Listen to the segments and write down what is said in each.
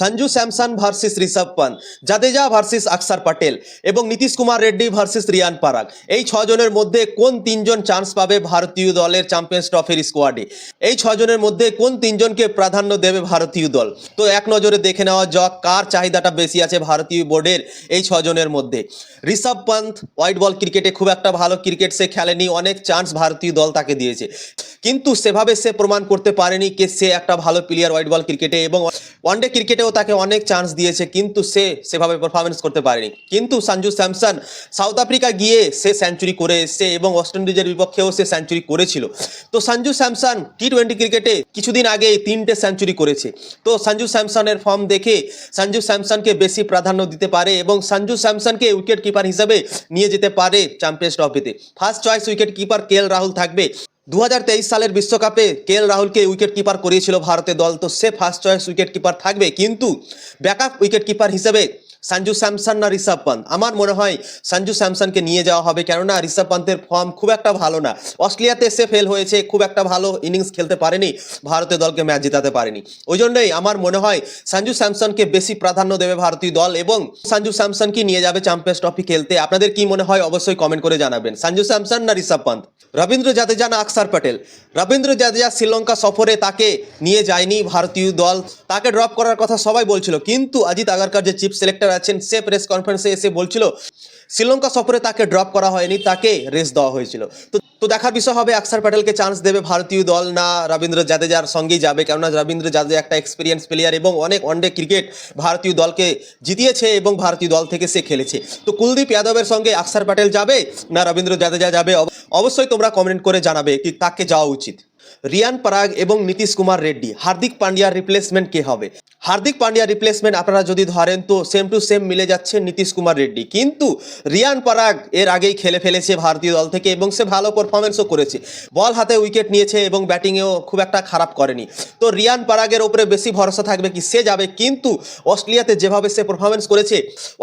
Sanju Samson versus Rishabh Pant Jadeja versus Axar Patel এবং Nitish Kumar Reddy versus Riyan Parag. এই ছজনের মধ্যে কোন তিনজন চান্স পাবে ভারতীয় দলের চ্যাম্পিয়ন্স ট্রফির স্কোয়াডে এই ছজনের মধ্যে কোন তিনজনকে প্রাধান্য দেবে ভারতীয় দল? তো এক নজরে দেখে নেওয়া যাক কার চাহিদাটা বেশি আছে ভারতীয় বোর্ডের এই ছজনের মধ্যে। ঋষভ পন্থ হোয়াইট বল ক্রিকেটে খুব একটা ভালো ক্রিকেট সে খেলেনি, অনেক চান্স ভারতীয় দল তাকে দিয়েছে। কিন্তু সেভাবে সে প্রমাণ করতে পারেনি কে সে একটা ভালো প্লেয়ার হোয়াইট বল ক্রিকেটে এবং ওয়ানডে ক্রিকেটেও তাকে অনেক চান্স দিয়েছে, কিন্তু সে সেভাবে পারফরমেন্স করতে পারেনি। কিন্তু সঞ্জু স্যামসন সাউথ আফ্রিকা গিয়ে সে সেঞ্চুরি করে এসছে এবং ওয়েস্ট ইন্ডিজের বিপক্ষেও সে সেঞ্চুরি করেছিল। তো সঞ্জু স্যামসন টি টোয়েন্টি ক্রিকেটে কিছুদিন আগে তিনটে সেঞ্চুরি করেছে। তো সঞ্জু স্যামসনের ফর্ম দেখে সঞ্জু স্যামসনকে বেশি প্রাধান্য দিতে পারে এবং সঞ্জু স্যামসনকে উইকেট কিপার হিসাবে নিয়ে যেতে পারে চ্যাম্পিয়ন্স ট্রফিতে ফার্স্ট চয়েস উইকেট কিপার কে রাহুল থাকবে। দু হাজার তেইশ সালের বিশ্বকাপে কে এল রাহুলকে উইকেট কিপার করিয়েছিল ভারতের দল। তো সে ফার্স্ট চয়েস উইকেট কিপার থাকবে। কিন্তু ব্যাকআপ উইকেট কিপার হিসেবে সঞ্জু স্যামসন না ঋষভ পান্ত আমার মনে হয় সঞ্জু স্যামসনকে নিয়ে যাওয়া হবে, কেননা ঋষভ পান্তের ফর্ম খুব একটা ভালো না। অস্ট্রেলিয়াতে এসে ফেল হয়েছে, খুব একটা ভালো ইনিংস খেলতে পারেনি, ভারতীয় দলকে ম্যাচ জেতাতে পারেনি। ওই জন্যই আমার মনে হয় সঞ্জু স্যামসনকে বেশি প্রাধান্য দেবে ভারতীয় দল এবং সঞ্জু স্যামসনকে নিয়ে যাবে চ্যাম্পিয়ন্স ট্রফি খেলতে, আপনাদের কি মনে হয় অবশ্যই কমেন্ট করে জানাবেন। সঞ্জু স্যামসন না ঋষভ পান্ত রবীন্দ্র জাদেজা না আকসার প্যাটেল রবীন্দ্র জাদেজা শ্রীলঙ্কা সফরে তাকে নিয়ে যায়নি ভারতীয় দল, তাকে ড্রপ করার কথা সবাই বলছিল, কিন্তু অজিত আগারকার যে চিফ সিলেক্টর আছেন, সে প্রেস কনফারেন্সে এসে বলছিল, শ্রীলঙ্কা সফরে তাকে ড্রপ করা হয়নি, তাকে রেস্ট দেওয়া হয়েছিল। তো তো দেখার বিষয় হবে, আকসার প্যাটেলকে চান্স দেবে ভারতীয় দল না রবীন্দ্র জাদেজার সঙ্গেই যাবে, কেননা রবীন্দ্র জাদেজা একটা এক্সপিরিয়েন্স প্লেয়ার এবং অনেক ওয়ানডে ক্রিকেট ভারতীয় দলকে জিতিয়েছে এবং ভারতীয় দল থেকে সে খেলেছে। তো কুলদীপ যাদবের সঙ্গে আকসার প্যাটেল যাবে না রবীন্দ্র জাদেজা যাবে? অবশ্যই তোমরা কমেন্ট করে জানাবে, কি তাকে যাওয়া উচিত। রিয়ান পরাগ এবং নীতিশ কুমার রেড্ডি। হার্দিক পান্ডিয়ার রিপ্লেসমেন্ট কে হবে? হার্দিক পান্ডিয়ার রিপ্লেসমেন্ট আপনারা যদি ধরেন তো সেম টু সেম মিলে যাচ্ছে নীতিশ কুমার রেড্ডি। কিন্তু রিয়ান পরাগ এর আগেই খেলে ফেলেছে ভারতীয় দল থেকে এবং সে ভালো পারফরমেন্সও করেছে। বল হাতে উইকেট নিয়েছে এবং ব্যাটিংয়েও খুব একটা খারাপ করেনি। তো রিয়ান পরাগের ওপরে বেশি ভরসা থাকবে কি সে যাবে। কিন্তু অস্ট্রেলিয়াতে যেভাবে সে পারফরমেন্স করেছে,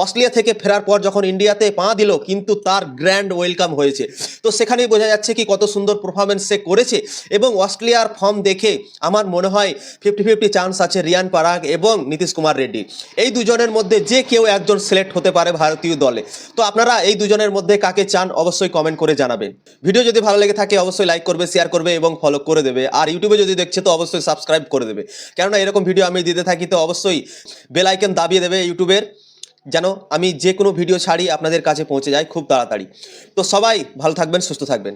অস্ট্রেলিয়া থেকে ফেরার পর যখন ইন্ডিয়াতে পা দিল, কিন্তু তার গ্র্যান্ড ওয়েলকাম হয়েছে। তো সেখানেই বোঝা যাচ্ছে কি কত সুন্দর পারফরমেন্স সে করেছে এবং অস্ট্রেলিয়ার ফর্ম দেখে আমার মনে হয় ফিফটি ফিফটি চান্স আছে রিয়ান পারাগ এবং নীতিশ কুমার রেড্ডি। এই দুজনের মধ্যে যে কেউ একজন সিলেক্ট হতে পারে ভারতীয় দলে। তো আপনারা এই দুজনের মধ্যে কাকে চান অবশ্যই কমেন্ট করে জানাবেন ভিডিও যদি ভালো লেগে থাকে অবশ্যই লাইক করবে শেয়ার করবে এবং ফলো করে দেবে। আর ইউটিউবে যদি দেখছে তো অবশ্যই সাবস্ক্রাইব করে দেবে। কেননা এরকম ভিডিও আমি দিতে থাকি তো অবশ্যই বেল দাবিয়ে দেবে ইউটিউবের, যেন আমি যে কোনো ভিডিও ছাড়ি আপনাদের কাছে পৌঁছে যায় খুব তাড়াতাড়ি। তো সবাই ভালো থাকবেন, সুস্থ থাকবেন।